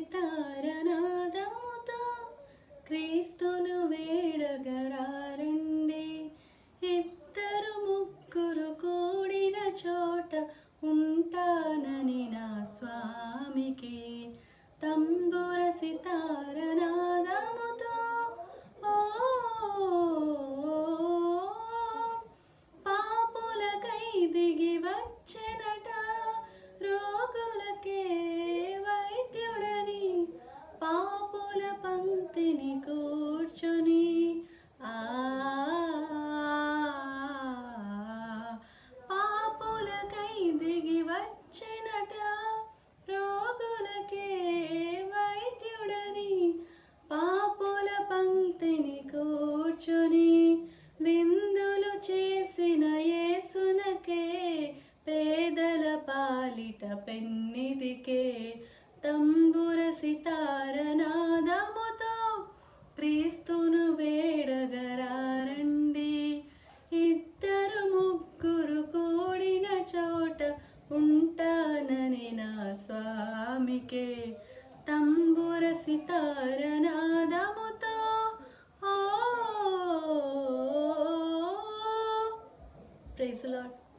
సితారనాదముతో కూర్చుని విందులు చేసిన యేసునకే పేదల పాలిట పెన్నిదికే తంబుర సితారనాదముతో క్రీస్తును వేడగరారండి. ఇద్దరు ముగ్గురు కూడిన చోట ఉంటానని నా స్వామికే తంబుర సితార praise the lord.